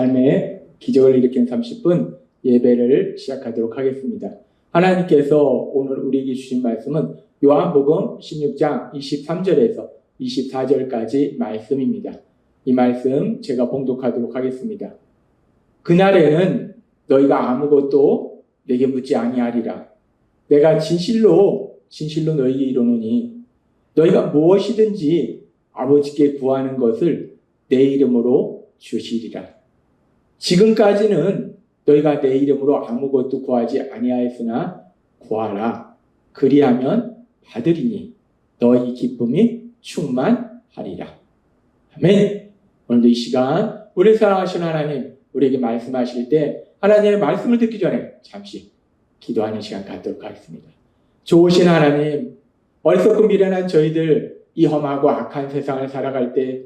삶의 기적을 일으킨 30분 예배를 시작하도록 하겠습니다. 하나님께서 오늘 우리에게 주신 말씀은 요한복음 16장 23절에서 24절까지 말씀입니다. 이 말씀 제가 봉독하도록 하겠습니다. 그날에는 너희가 아무것도 내게 묻지 아니하리라. 내가 진실로 진실로 너희에게 이르노니 너희가 무엇이든지 아버지께 구하는 것을 내 이름으로 주시리라. 지금까지는 너희가 내 이름으로 아무것도 구하지 아니하였으나 구하라. 그리하면 받으리니 너희 기쁨이 충만하리라. 아멘. 오늘도 이 시간 우리 사랑하시는 하나님 우리에게 말씀하실 때 하나님의 말씀을 듣기 전에 잠시 기도하는 시간 갖도록 하겠습니다. 좋으신 하나님, 어리석고 미련한 저희들 이 험하고 악한 세상을 살아갈 때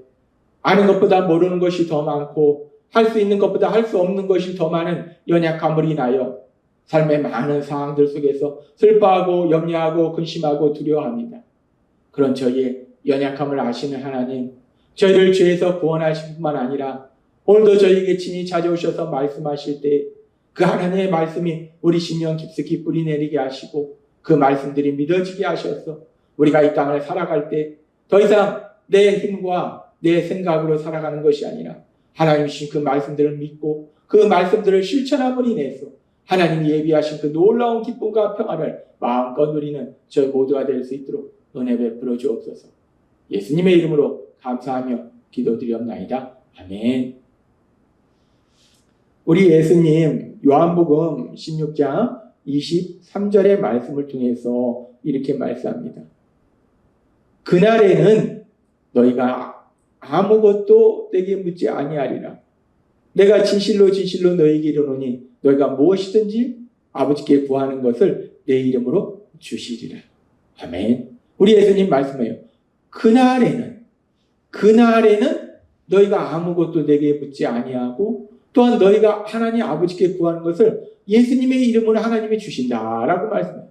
아는 것보다 모르는 것이 더 많고 할 수 있는 것보다 할 수 없는 것이 더 많은 연약함을 인하여 삶의 많은 상황들 속에서 슬퍼하고 염려하고 근심하고 두려워합니다. 그런 저희의 연약함을 아시는 하나님, 저희를 죄에서 구원하실 뿐만 아니라 오늘도 저희에게 친히 찾아오셔서 말씀하실 때 그 하나님의 말씀이 우리 심령 깊숙이 뿌리 내리게 하시고 그 말씀들이 믿어지게 하셔서 우리가 이 땅을 살아갈 때 더 이상 내 힘과 내 생각으로 살아가는 것이 아니라 하나님 주신 그 말씀들을 믿고 그 말씀들을 실천함으로 인해서 하나님이 예비하신 그 놀라운 기쁨과 평안을 마음껏 누리는 저희 모두가 될 수 있도록 은혜 베풀어 주옵소서. 예수님의 이름으로 감사하며 기도드리옵나이다. 아멘. 우리 예수님 요한복음 16장 23절의 말씀을 통해서 이렇게 말씀합니다. 그날에는 너희가 아무것도 내게 묻지 아니하리라. 내가 진실로 진실로 너희에게 이르노니 너희가 무엇이든지 아버지께 구하는 것을 내 이름으로 주시리라. 아멘. 우리 예수님 말씀해요. 그날에는 그날에는 너희가 아무것도 내게 묻지 아니하고 또한 너희가 하나님 아버지께 구하는 것을 예수님의 이름으로 하나님이 주신다라고 말씀해요.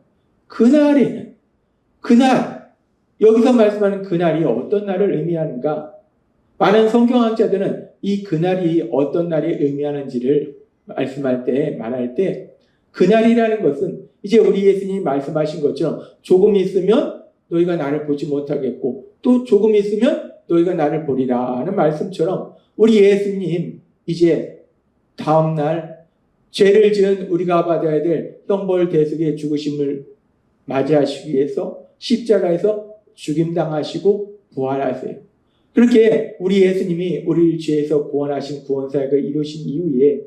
그날에는 그날 여기서 말씀하는 그날이 어떤 날을 의미하는가? 많은 성경학자들은 이 그날이 어떤 날이 의미하는지를 말씀할 때 말할 때 그날이라는 것은 이제 우리 예수님이 말씀하신 것처럼 조금 있으면 너희가 나를 보지 못하겠고 또 조금 있으면 너희가 나를 보리라는 말씀처럼 우리 예수님 이제 다음 날 죄를 지은 우리가 받아야 될 형벌 대속의 죽으심을 맞이하시기 위해서 십자가에서 죽임당하시고 부활하세요. 그렇게 우리 예수님이 우리를 죄에서 구원하신 구원사역을 이루신 이후에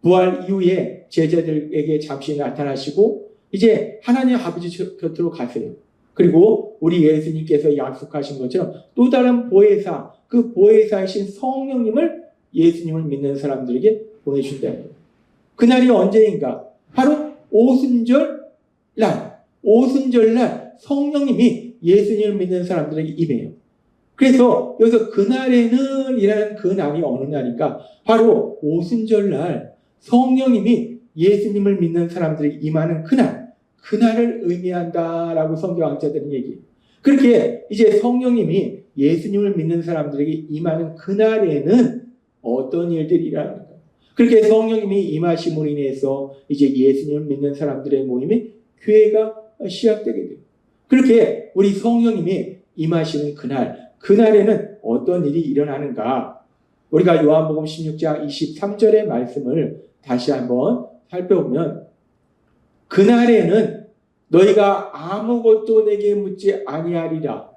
부활 이후에 제자들에게 잠시 나타나시고 이제 하나님 아버지 곁으로 가세요. 그리고 우리 예수님께서 약속하신 것처럼 또 다른 보혜사, 그 보혜사이신 성령님을 예수님을 믿는 사람들에게 보내준다는 거예요. 그날이 언제인가? 바로 오순절 날, 오순절 날 성령님이 예수님을 믿는 사람들에게 임해요. 그래서 여기서 그날에는 이라는 그 날이 어느 날인가? 바로 오순절 날 성령님이 예수님을 믿는 사람들에게 임하는 그날, 그날을 의미한다라고 성경학자들은 얘기해요. 그렇게 이제 성령님이 예수님을 믿는 사람들에게 임하는 그날에는 어떤 일들이 일어납니까? 그렇게 성령님이 임하심으로 인해서 이제 예수님을 믿는 사람들의 모임이 교회가 시작되게 돼요. 그렇게 우리 성령님이 임하시는 그날, 그날에는 어떤 일이 일어나는가? 우리가 요한복음 16장 23절의 말씀을 다시 한번 살펴보면 그날에는 너희가 아무것도 내게 묻지 아니하리라.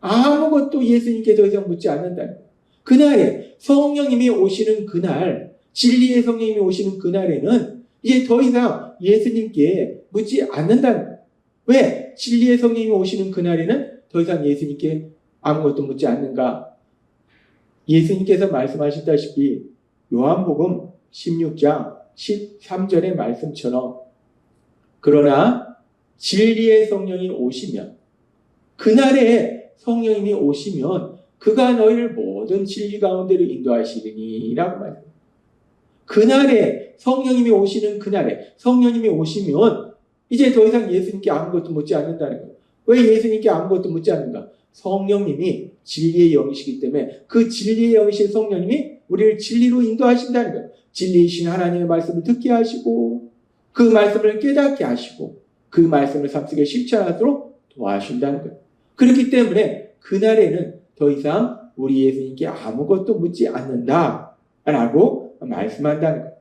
아무것도 예수님께 더 이상 묻지 않는다. 그날에 성령님이 오시는 그날, 진리의 성령님이 오시는 그날에는 이제 더 이상 예수님께 묻지 거예요. 왜? 진리의 성령님이 오시는 그날에는 더 이상 예수님께 아무것도 묻지 않는가? 예수님께서 말씀하셨다시피 요한복음 16장 13절의 말씀처럼 그러나 진리의 성령이 오시면 그날에 성령님이 오시면 그가 너희를 모든 진리 가운데로 인도하시리니 라고 말해요. 그날에 성령님이 오시는 그날에 성령님이 오시면 이제 더 이상 예수님께 아무것도 묻지 않는다는 거예요. 왜 예수님께 아무것도 묻지 않는가? 성령님이 진리의 영이시기 때문에 그 진리의 영이신 성령님이 우리를 진리로 인도하신다는 거예요. 진리이신 하나님의 말씀을 듣게 하시고 그 말씀을 깨닫게 하시고 그 말씀을 삶 속에 실천하도록 도와주신다는 거예요. 그렇기 때문에 그날에는 더 이상 우리 예수님께 아무것도 묻지 않는다라고 말씀한다는 거예요.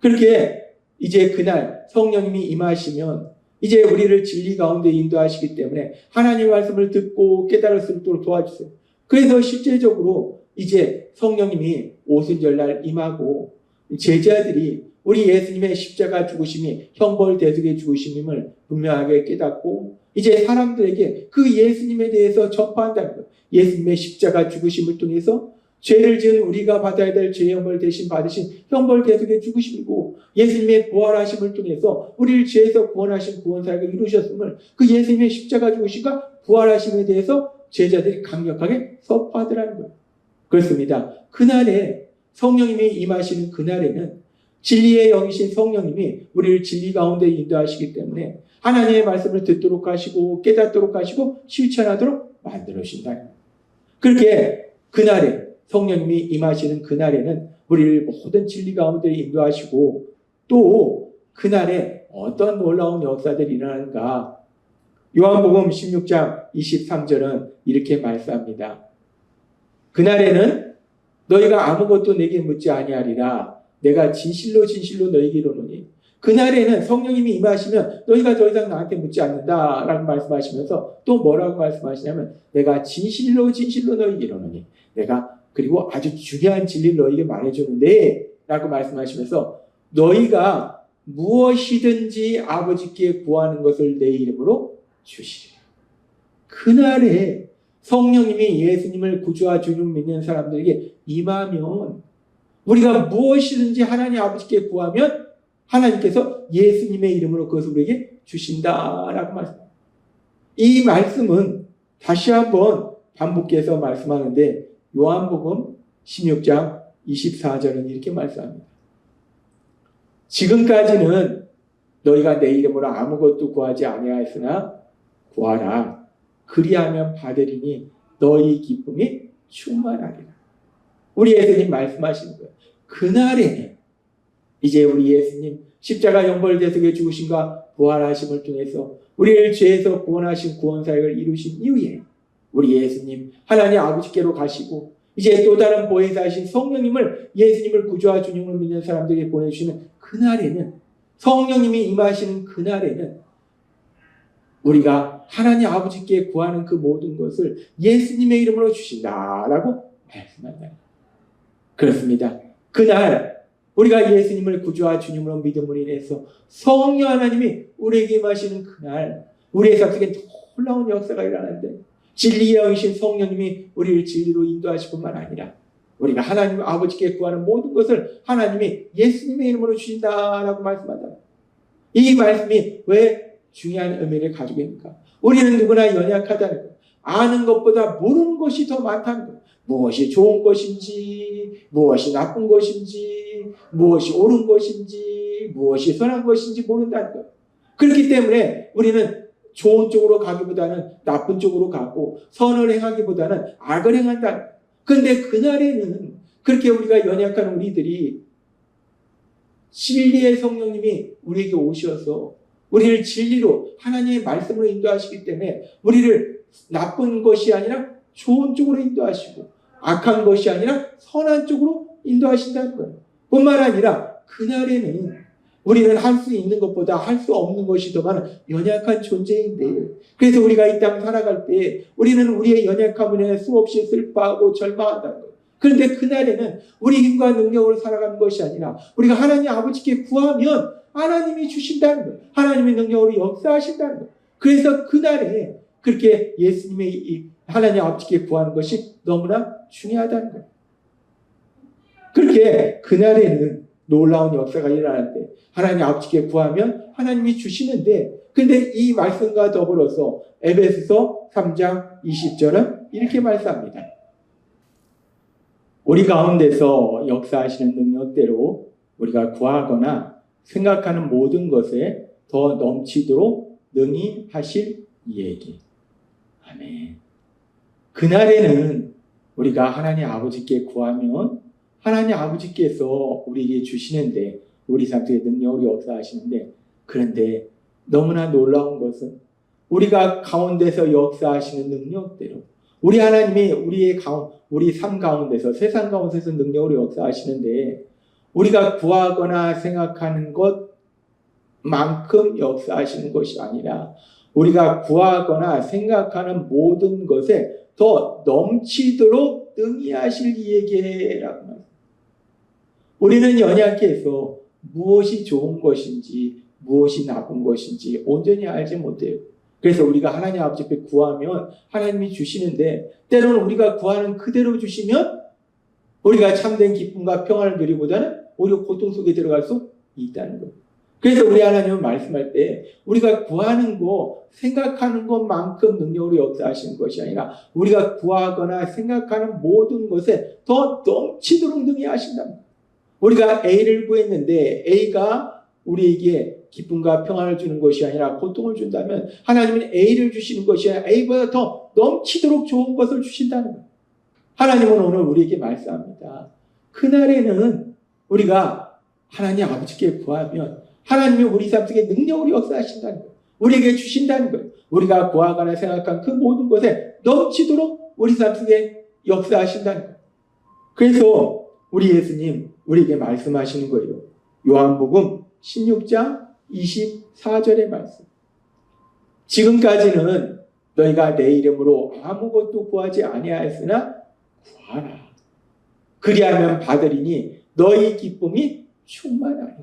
그렇게 이제 그날 성령님이 임하시면 이제 우리를 진리 가운데 인도하시기 때문에 하나님의 말씀을 듣고 깨달을 수 있도록 도와주세요. 그래서 실제적으로 이제 성령님이 오순절날 임하고 제자들이 우리 예수님의 십자가 죽으심이 형벌 대속의 죽으심임을 분명하게 깨닫고 이제 사람들에게 그 예수님에 대해서 전파한다는 거예요. 예수님의 십자가 죽으심을 통해서 죄를 지은 우리가 받아야 될 죄의 형벌 대신 받으신 형벌 대속의 죽으심이고 예수님의 부활하심을 통해서 우리를 죄에서 구원하신 구원사역을 이루셨음을 그 예수님의 십자가 죽으심과 부활하심에 대해서 제자들이 강력하게 선포하더라는 거예요. 그렇습니다. 그날에 성령님이 임하시는 그날에는 진리의 영이신 성령님이 우리를 진리 가운데 인도하시기 때문에 하나님의 말씀을 듣도록 하시고 깨닫도록 하시고 실천하도록 만들어 주신다. 그렇게 그날에 성령님이 임하시는 그날에는 우리를 모든 진리 가운데 인도하시고 또 그날에 어떤 놀라운 역사들이 일어나는가? 요한복음 16장 23절은 이렇게 말씀합니다. 그날에는 너희가 아무것도 내게 묻지 아니하리라. 내가 진실로 진실로 너희에게 이르노니. 그날에는 성령님이 임하시면 너희가 더 이상 나한테 묻지 않는다 라고 말씀하시면서 또 뭐라고 말씀하시냐면 내가 진실로 진실로 너희에게 이르노니. 내가 그리고 아주 중요한 진리를 너희에게 말해주는데 라고 말씀하시면서 너희가 무엇이든지 아버지께 구하는 것을 내 이름으로 주시리라. 그날에 성령님이 예수님을 구주와 주님 믿는 사람들에게 임하면 우리가 무엇이든지 하나님 아버지께 구하면 하나님께서 예수님의 이름으로 그것을 우리에게 주신다라고 말씀합니다. 이 말씀은 다시 한번 반복해서 말씀하는데 요한복음 16장 24절은 이렇게 말씀합니다. 지금까지는 너희가 내 이름으로 아무것도 구하지 아니하였으나 구하라. 그리하면 받으리니 너희 기쁨이 충만하리라. 우리 예수님 말씀하시는 거예요. 그날에 이제 우리 예수님 십자가 영벌 대속의 죽으심과 부활하심을 통해서 우리를 죄에서 구원하신 구원사역을 이루신 이후에 우리 예수님 하나님 아버지께로 가시고 이제 또 다른 보혜사이신 성령님을 예수님을 구주와 주님을 믿는 사람들에게 보내주시는 그날에는 성령님이 임하시는 그날에는 우리가 하나님 아버지께 구하는 그 모든 것을 예수님의 이름으로 주신다라고 말씀한다. 그렇습니다. 그날 우리가 예수님을 구주와 주님으로 믿음으로 인해서 성령 하나님이 우리에게 임하시는 그날 우리의 삶 속에 놀라운 역사가 일어나는데 진리의 영이신 성령님이 우리를 진리로 인도하실 뿐만 아니라 우리가 하나님 아버지께 구하는 모든 것을 하나님이 예수님의 이름으로 주신다라고 말씀한다. 이 말씀이 왜 중요한 의미를 가지고 있는가? 우리는 누구나 연약하다는 것. 아는 것보다 모르는 것이 더 많다는 것. 무엇이 좋은 것인지, 무엇이 나쁜 것인지, 무엇이 옳은 것인지, 무엇이 선한 것인지 모른다는 것. 그렇기 때문에 우리는 좋은 쪽으로 가기보다는 나쁜 쪽으로 가고 선을 행하기보다는 악을 행한다. 근데 그날에는 그렇게 우리가 연약한 우리들이 진리의 성령님이 우리에게 오셔서 우리를 진리로 하나님의 말씀으로 인도하시기 때문에 우리를 나쁜 것이 아니라 좋은 쪽으로 인도하시고 악한 것이 아니라 선한 쪽으로 인도하신다는 거예요. 뿐만 아니라 그날에는 우리는 할 수 있는 것보다 할 수 없는 것이 더 많은 연약한 존재인데 그래서 우리가 이 땅 살아갈 때 우리는 우리의 연약함을 인해 수없이 슬퍼하고 절망한다는 거예요. 그런데 그날에는 우리 힘과 능력으로 살아가는 것이 아니라 우리가 하나님 아버지께 구하면 하나님이 주신다는 거예요. 하나님의 능력으로 역사하신다는 거예요. 그래서 그날에 그렇게 예수님의 이 하나님 아버지께 구하는 것이 너무나 중요하다는 거예요. 그렇게 그날에는 놀라운 역사가 일어나는데 하나님 아버지께 구하면 하나님이 주시는데 근데 이 말씀과 더불어서 에베소서 3장 20절은 이렇게 말씀합니다. 우리 가운데서 역사하시는 능력대로 우리가 구하거나 생각하는 모든 것에 더 넘치도록 능히 하실 이에게. 아멘. 그날에는 우리가 하나님 아버지께 구하면 하나님 아버지께서 우리에게 주시는데 우리 삶 속에 능력으로 역사하시는데 그런데 너무나 놀라운 것은 우리가 가운데서 역사하시는 능력대로 우리 하나님이 우리의 가운 우리 삶 가운데서 세상 가운데서 능력으로 역사하시는데 우리가 구하거나 생각하는 것만큼 역사하시는 것이 아니라 우리가 구하거나 생각하는 모든 것에 더 넘치도록 능히 하실 이에게라고 말합니다. 우리는 연약해서 무엇이 좋은 것인지 무엇이 나쁜 것인지 온전히 알지 못해요. 그래서 우리가 하나님 앞에 구하면 하나님이 주시는데 때로는 우리가 구하는 그대로 주시면 우리가 참된 기쁨과 평안을 누리보다는 오히려 고통 속에 들어갈 수 있다는 거예요. 그래서 우리 하나님은 말씀할 때 우리가 구하는 거 생각하는 것만큼 능력으로 역사하시는 것이 아니라 우리가 구하거나 생각하는 모든 것에 더 넘치도록 능히 하신답니다. 우리가 A를 구했는데 A가 우리에게 기쁨과 평안을 주는 것이 아니라 고통을 준다면 하나님은 A를 주시는 것이 아니라 A보다 더 넘치도록 좋은 것을 주신다는 거예요. 하나님은 오늘 우리에게 말씀합니다. 그날에는 우리가 하나님 아버지께 구하면 하나님이 우리 삶 속에 능력으로 역사하신다는 거예요. 우리에게 주신다는 거예요. 우리가 구하거나 생각한 그 모든 것에 넘치도록 우리 삶 속에 역사하신다는 거예요. 그래서 우리 예수님 우리에게 말씀하시는 거예요. 요한복음 16장 24절의 말씀. 지금까지는 너희가 내 이름으로 아무것도 구하지 아니하였으나 구하라. 그리하면 받으리니 너희 기쁨이 충만하리라.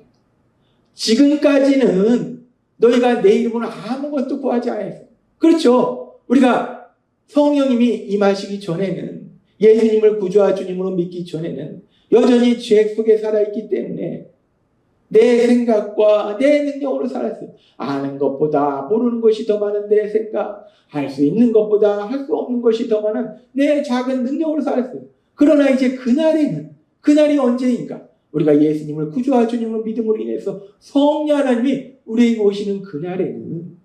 지금까지는 너희가 내 이름으로 아무것도 구하지 않았어. 그렇죠. 우리가 성령님이 임하시기 전에는 예수님을 구주와 주님으로 믿기 전에는 여전히 죄 속에 살아있기 때문에 내 생각과 내 능력으로 살았어요. 아는 것보다 모르는 것이 더 많은 내 생각, 할 수 있는 것보다 할 수 없는 것이 더 많은 내 작은 능력으로 살았어요. 그러나 이제 그날에는, 그날이 언제인가? 우리가 예수님을 구주와 주님을 믿음으로 인해서 성령 하나님이 우리에게 오시는 그날에는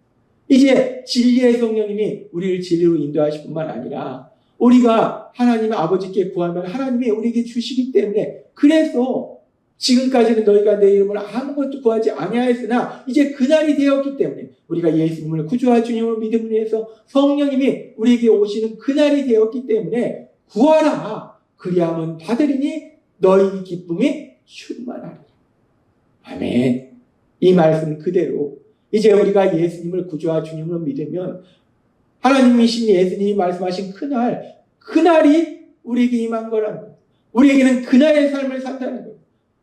이제 진리의 성령님이 우리를 진리로 인도하실 뿐만 아니라 우리가 하나님 아버지께 구하면 하나님이 우리에게 주시기 때문에 그래서 지금까지는 너희가 내 이름을 아무것도 구하지 아니하였으나 이제 그날이 되었기 때문에 우리가 예수님을 구주와 주님을 믿음으로 해서 성령님이 우리에게 오시는 그날이 되었기 때문에 구하라. 그리하면 받으리니 너희 기쁨이 충만하리라. 아멘. 이 말씀 그대로 이제 우리가 예수님을 구주와 주님으로 믿으면 하나님이신 예수님이 말씀하신 그날 그날이 우리에게 임한 거라는 거예요 우리에게는 그날의 삶을 산다는 거예요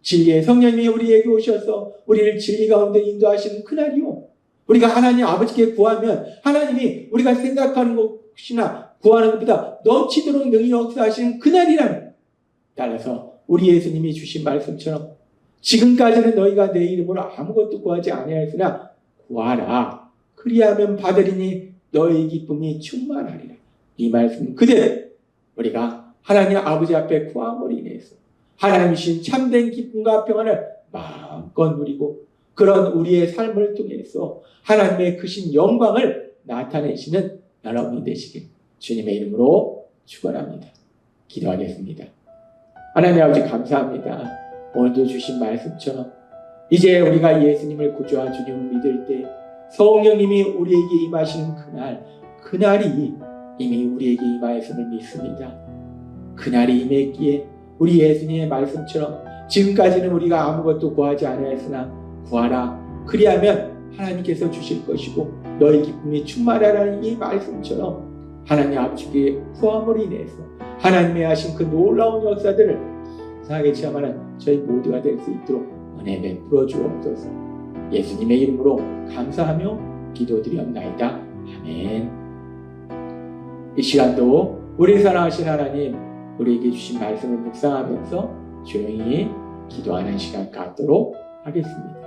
진리의 성령님이 우리에게 오셔서 우리를 진리 가운데 인도하시는 그날이요. 우리가 하나님 아버지께 구하면 하나님이 우리가 생각하는 것이나 구하는 것보다 넘치도록 능히 역사하시는 그날이라는 따라서 우리 예수님이 주신 말씀처럼 지금까지는 너희가 내 이름으로 아무것도 구하지 아니하였으나 구하라. 그리하면 받으리니 너희 기쁨이 충만하리라. 이 말씀 그대로 우리가 하나님 아버지 앞에 구함으로 인해서 하나님이신 참된 기쁨과 평안을 마음껏 누리고 그런 우리의 삶을 통해서 하나님의 크신 영광을 나타내시는 여러분이 되시길 주님의 이름으로 축원합니다. 기도하겠습니다. 하나님 아버지 감사합니다. 오늘도 주신 말씀처럼 이제 우리가 예수님을 구주와 주님을 믿을 때 성령님이 우리에게 임하시는 그날 그날이 이미 우리에게 임하였음을 믿습니다. 그날이 임했기에 우리 예수님의 말씀처럼 지금까지는 우리가 아무것도 구하지 않았으나 구하라. 그리하면 하나님께서 주실 것이고 너희 기쁨이 충만하라는 이 말씀처럼 하나님 아버지께 구함으로 인해서 하나님의 하신 그 놀라운 역사들을 상하게 체험하는 저희 모두가 될 수 있도록 은혜 베풀어 주옵소서. 예수님의 이름으로 감사하며 기도드리옵나이다. 아멘. 이 시간도 우리 사랑하신 하나님 우리에게 주신 말씀을 묵상하면서 조용히 기도하는 시간 갖도록 하겠습니다.